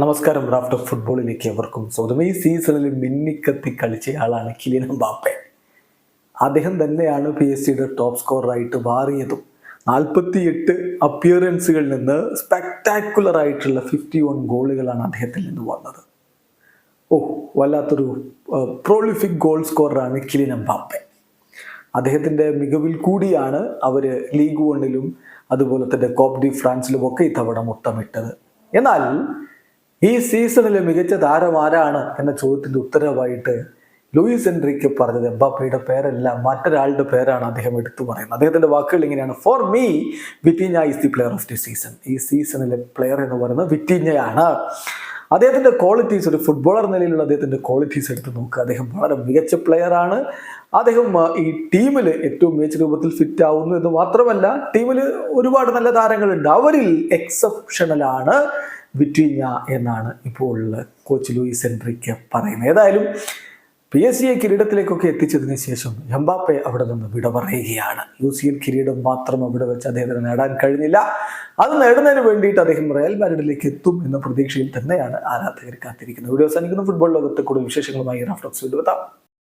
നമസ്കാരം റാഫ്റ്റർ ഫുട്ബോളിലേക്ക് എവർക്കും സ്വന്തം ഈ സീസണിൽ മിന്നിക്കത്തി കളിച്ചയാളാണ് കിലിയൻ ബാപ്പെ അദ്ദേഹം തന്നെയാണ് പി എസ് സിയുടെ ടോപ്പ് സ്കോറായിട്ട് മാറിയതും. നാൽപ്പത്തിയെട്ട് അപ്പിയറൻസുകളിൽ നിന്ന് സ്പെക്ടാക്കുലർ ആയിട്ടുള്ള ഫിഫ്റ്റി വൺ ഗോളുകളാണ് അദ്ദേഹത്തിൽ നിന്ന് വന്നത്. ഓ വല്ലാത്തൊരു പ്രോളിഫിക് ഗോൾ സ്കോറാണ് കിലിൻ എംബാപ്പെ. അദ്ദേഹത്തിന്റെ മികവിൽ കൂടിയാണ് അവർ ലീഗ് വണ്ണിലും അതുപോലെ തന്നെ കോപ്പ് ഡി ഫ്രാൻസിലും ഒക്കെ ഇത്തവണ മുട്ടമിട്ടത്. എന്നാൽ ഈ സീസണിലെ മികച്ച താരം ആരാണ് എന്ന ചോദ്യത്തിന്റെ ഉത്തരവായിട്ട് ലൂയിസ് എൻട്രിക്ക് പറഞ്ഞത് എംബാപ്പയുടെ പേരല്ല മറ്റൊരാളുടെ പേരാണ് അദ്ദേഹം എടുത്തു പറയുന്നത്. അദ്ദേഹത്തിന്റെ വാക്കുകൾ ഇങ്ങനെയാണ്. For me Vitinha is the player of the season ഈ സീസണിലെ പ്ലെയർ എന്ന് പറയുന്നത് വിറ്റീഞ്ഞയാണ്. അദ്ദേഹത്തിന്റെ ക്വാളിറ്റീസ് ഒരു ഫുട്ബോളർ നിലയിലുള്ള അദ്ദേഹത്തിന്റെ ക്വാളിറ്റീസ് എടുത്ത് നോക്കുക. അദ്ദേഹം വളരെ മികച്ച പ്ലെയർ ആണ്. അദ്ദേഹം ഈ ടീമിൽ ഏറ്റവും മികച്ച രൂപത്തിൽ ഫിറ്റ് ആവുന്നു എന്ന് മാത്രമല്ല ടീമിൽ ഒരുപാട് നല്ല താരങ്ങളുണ്ട്. അവരിൽ എക്സെപ്ഷണലാണ് വിറ്റീഞ്ഞ എന്നാണ് ഇപ്പോൾ കോച്ച് ലൂയിസ് എൻട്രിക്ക് പറയുന്നത്. ഏതായാലും പി എസ് സിയെ കിരീടത്തിലേക്കൊക്കെ എത്തിച്ചതിന് ശേഷം എംബാപ്പെ അവിടെ നിന്ന് വിട പറയുകയാണ്. യു സി എൽ കിരീടം മാത്രം അവിടെ വെച്ച് അദ്ദേഹത്തിന് നേടാൻ കഴിഞ്ഞില്ല. അത് നേടുന്നതിന് വേണ്ടിയിട്ട് അദ്ദേഹം റയൽ മാരിഡിലേക്ക് എത്തും എന്ന പ്രതീക്ഷയിൽ തന്നെയാണ് ആരാധകർ കാത്തിരിക്കുന്നത്. വീഡിയോ സാധിക്കുന്ന ഫുട്ബോൾ ലോകത്തെ കൂടുതൽ വിശേഷങ്ങളുമായി റഫ്ലക്സ് വീണ്ടും എത്താം.